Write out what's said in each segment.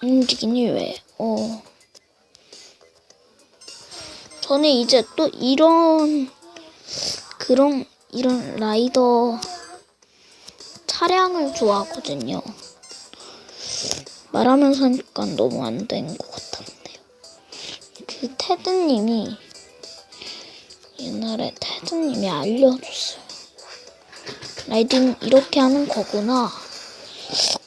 안 움직이니 왜? 어. 저는 이제 또 이런 그런 이런 라이더 차량을 좋아하거든요. 말하면서 하니까 너무 안 된 것 같았네요. 그 테드님이 옛날에 테드님이 알려줬어요. 라이딩 이렇게 하는 거구나.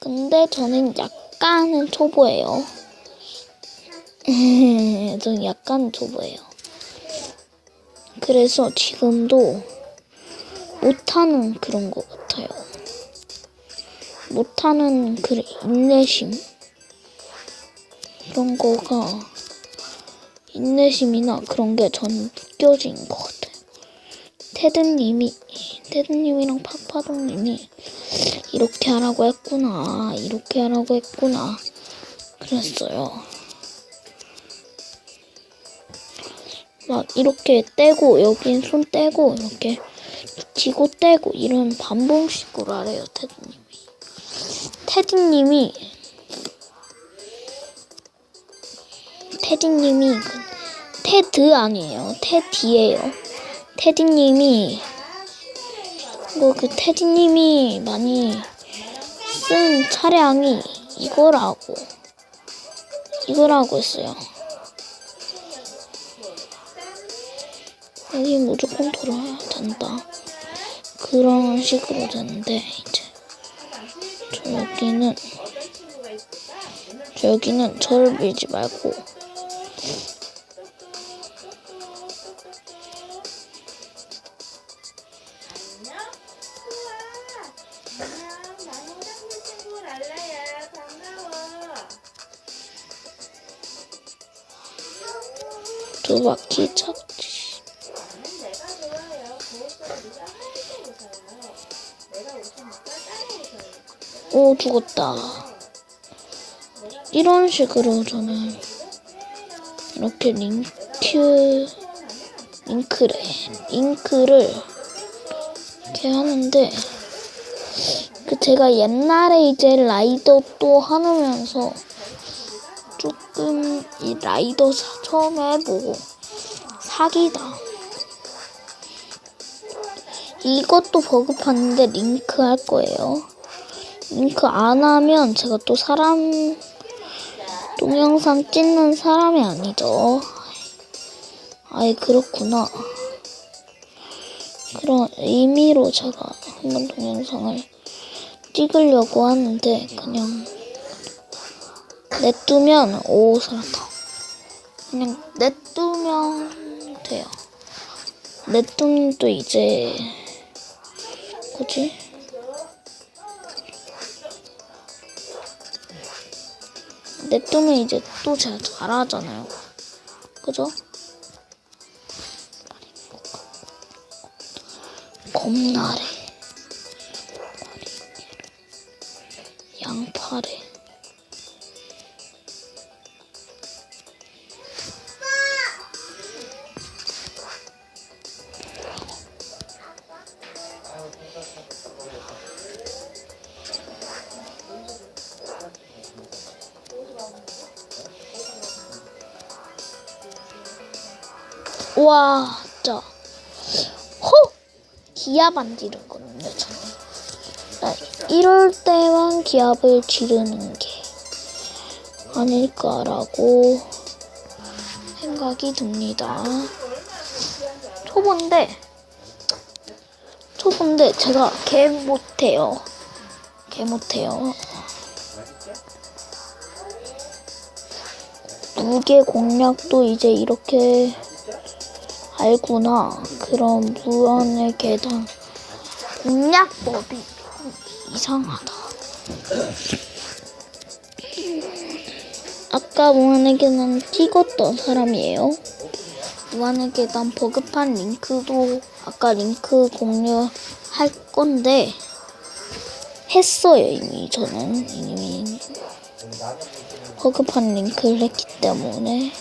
근데 저는 약 간은 초보예요. 저는 약간 초보예요. 그래서 지금도 못하는 그런 것 같아요. 못하는 그 인내심 그런 거가 인내심이나 그런 게 전 느껴진 것 같아요. 테드님이 테드님이랑 파파동님이 이렇게 하라고 했구나 이렇게 하라고 했구나 그랬어요. 막 이렇게 떼고 여긴 손 떼고 이렇게 쥐고 떼고 이런 반복식으로 하래요 테드님이. 테디님이 테디님이 그 테드 아니에요 테디예요 테디님이 뭐그 테디님이 많이 쓴 차량이 이거라고 이거라고 했어요. 여기 무조건 돌아야 된다. 그런 식으로 되는데 이제 저 여기는 저 여기는 저를 밀지 말고 따라 웃어요. 오 죽었다 이런 식으로 저는 이렇게 링크 링크래 링크를 이렇게 하는데 그 제가 옛날에 이제 라이더 또 하면서 조금 이 라이더 사- 처음 해보고 사기다 이것도 버그팠는데 링크 할 거예요 링크 안 하면 제가 또 사람 동영상 찍는 사람이 아니죠. 아예 그렇구나. 그런 의미로 제가 한번 동영상을 찍으려고 하는데 그냥 냅두면 오 살았다. 그냥 냅두면 돼요. 냅두면 또 이제 뭐지? 냅두면 이제 또 제가 잘하잖아요. 그죠? 겁나래. 양파래. 와, 진짜. 호! 기압 안 지르거든요, 저는. 나 이럴 때만 기압을 지르는 게 아닐까라고 생각이 듭니다. 초보인데, 초보인데 제가 개 못해요. 개 못해요. 무게 공략도 이제 이렇게 알구나. 그런 무한의 계단 공략법이 이상하다. 아까 무한의 계단 찍었던 사람이에요. 무한의 계단 버급한 링크도 아까 링크 공유할 건데 했어요 이미 저는 이미 버급한 링크를 했기 때문에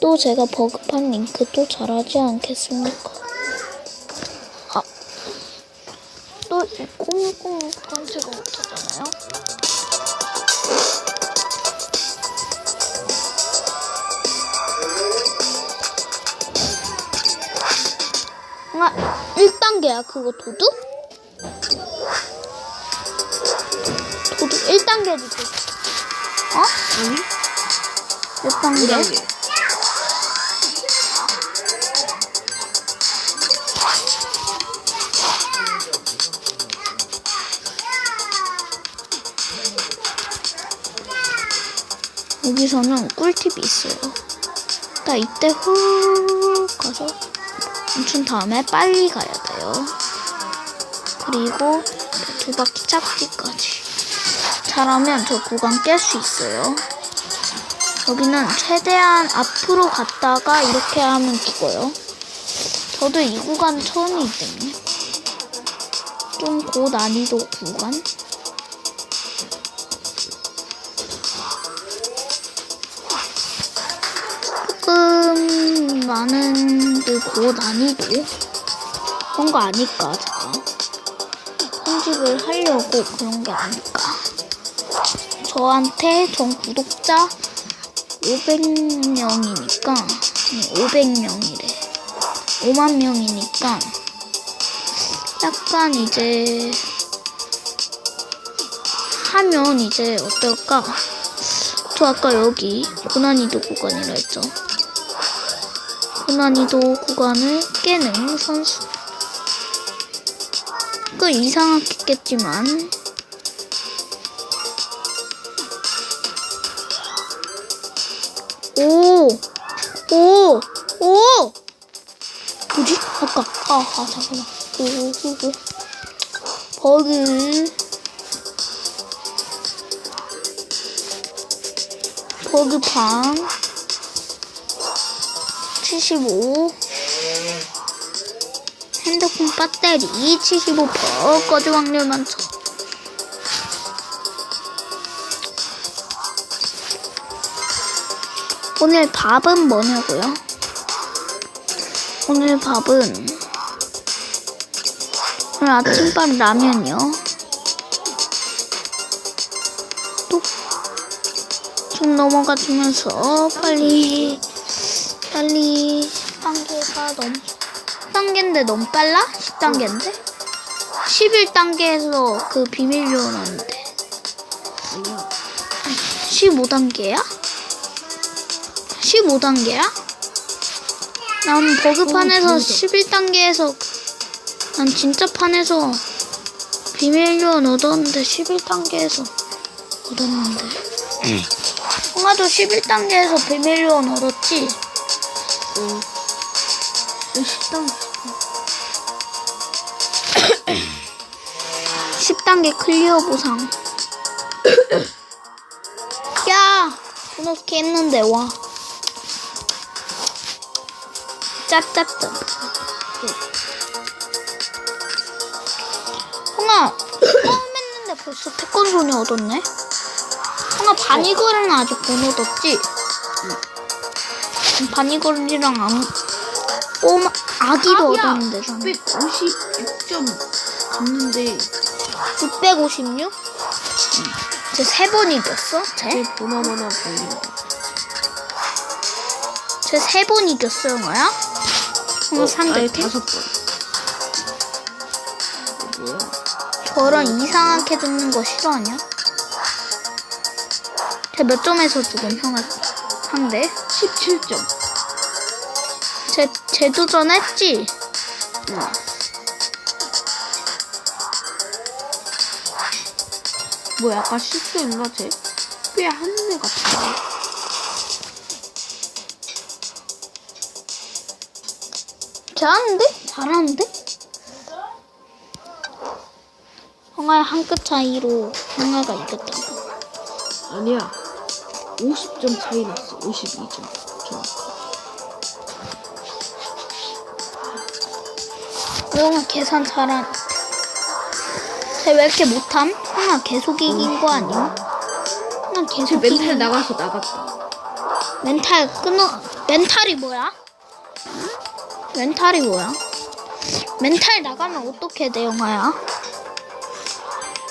또 제가 버그판 링크 또 잘하지 않겠습니까? 아, 또 이 꼬물꼬물 깜지가 못하잖아요? 아, 1단계야, 그거 도둑? 도둑 1단계지, 도둑. 어? 응? 몇 단계? 1단계. 여기서는 꿀팁이 있어요. 나 이때 후 가서 멈춘 다음에 빨리 가야 돼요. 그리고 두 바퀴 착지까지. 잘하면 저 구간 깰 수 있어요. 여기는 최대한 앞으로 갔다가 이렇게 하면 죽어요. 저도 이 구간 처음이기 때문에 좀 고난이도 구간. 조금 많은 그 고난이도 그런 거 아닐까 제가? 편집을 하려고 그런 게 아닐까? 저한테 전 구독자 500명이니까 500명이래. 5만 명이니까 약간 이제 하면 이제 어떨까? 저 아까 여기 고난이도 구간이라 했죠. 고난이도 구간을 깨는 선수. 그 이상하겠지만 오! 오! 오! 뭐지? 아까 아, 아 잠깐만 오, 오, 오. 버그 버그팡 75 핸드폰 배터리 75% 꺼지 확률 많죠? 오늘 밥은 뭐냐고요? 오늘 밥은 오늘 아침밥 라면이요. 또? 좀 넘어가 주면서 빨리 빨리 10단계가 너무 10단계인데 너무 빨라? 10단계인데? 11단계에서 그 비밀 요원 하는데 아니야. 15단계야? 15단계야? 난 버그판에서 어, 11단계에서 난 진짜 판에서 비밀 요원 얻었는데 11단계에서 얻었는데 형아도 11단계에서 비밀 요원 얻었지? 응. 식당 10단계 클리어 보상. 야! 이렇게 했는데, 와. 짭짭짭. 형아, 처음 했는데 벌써 태권손이 얻었네? 형아, 바니걸은 아직 못 얻었지? 응. 바니걸이랑 아무, 꼬마, 아기도 얻었는데, 저는. 156점 갔는데 656? 쟤 세 번 이겼어? 제 쟤? 보나마나 보인다. 쟤 세 번 이겼어, 영화야? 형아, 상대 이렇게? 다섯 번. 이거 뭐야? 저런 이상하게 듣는 거 싫어하냐? 쟤 몇 점에서 죽음, 형아? 상대? 17점. 쟤, 재도전 했지? 응. 뭐야, 아까 실수했나, 쟤? 꽤 하는 애 같은데. 잘하는데? 잘하는데? 형아의 한 끗 차이로 형아가 이겼다. 아니야. 50점 차이 났어. 52점. 정확히. 형아 계산 잘한. 쟤왜 이렇게 못함? 형아 계속 이긴 거 아니야? 쟤 계속 멘탈 이긴 나가서 나갔다. 멘탈 끊어. 멘탈이 뭐야? 멘탈이 뭐야? 멘탈 나가면 어떻게 돼, 영화야?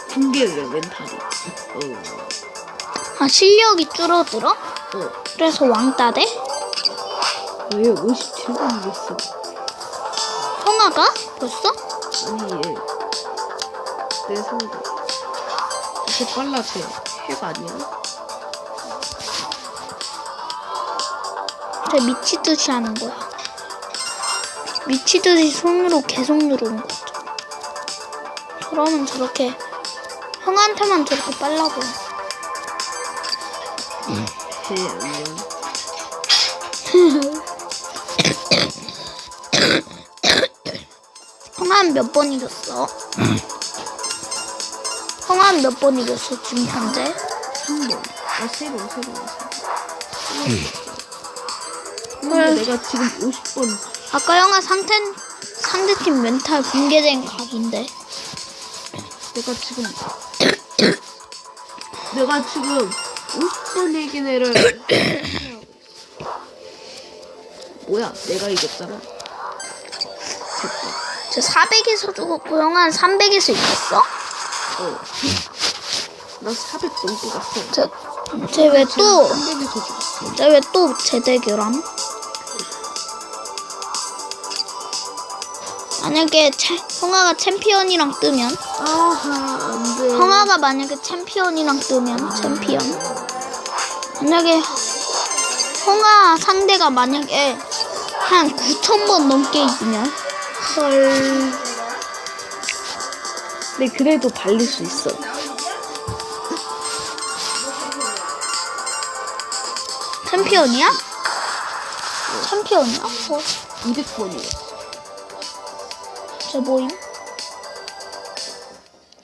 붕괴왜 멘탈이. 어. 아, 실력이 줄어들어? 어. 그래서 왕따 돼? 왜 57점 이겼어? 형아, 형아가? 벌써? 아니 얘. 내 상대. 쟤 빨라 쟤. 핵 아니야? 쟤 미치듯이 하는 거야. 미치듯이 손으로 계속 누르는 거죠. 그러면 저렇게 형한테만 저렇게 빨라 보여. 쟤 아니야. 형한 몇 번 이겼어? 형한 몇 번 이겼어 지금 현재? 한 번. 아, 세 번, 세 번, 세 번. 헐. 근데 내가 지금 50번. 아까 형아 상태 상대팀 멘탈 붕괴된 각인데. 내가 지금. 내가 지금 50번 이긴 애를. 뭐야, 내가 이겼잖아. 됐다. 저 400에서 죽었고 형한 300에서 이겼어? 어. 나400 넘게 갔어. 저쟤왜 또? 300에서 죽었어. 쟤 왜 또 재대결함? 만약에 채, 형아가 챔피언이랑 뜨면 아하, 안 돼. 형아가 만약에 챔피언이랑 뜨면 챔피언 만약에 형아 상대가 만약에 한 9,000번 넘게 이기면 헐. 근데 그래도 발릴 수 있어. 챔피언이야? 챔피언이야? 어, 200번이었 어. 쟤 뭐임?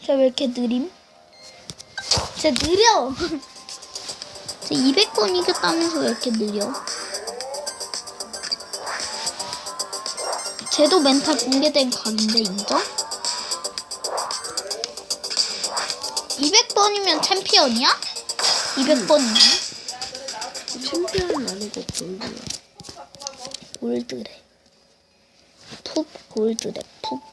쟤왜 이렇게 느림? 쟤 느려! 쟤 200번 이겼다면서 왜 이렇게 느려? 쟤도 멘탈 붕괴된 각인데 인정? 200번이면 챔피언이야? 200번이면? 챔피언은 아니고 골드야. 골드래. 톱 골드래, 톱.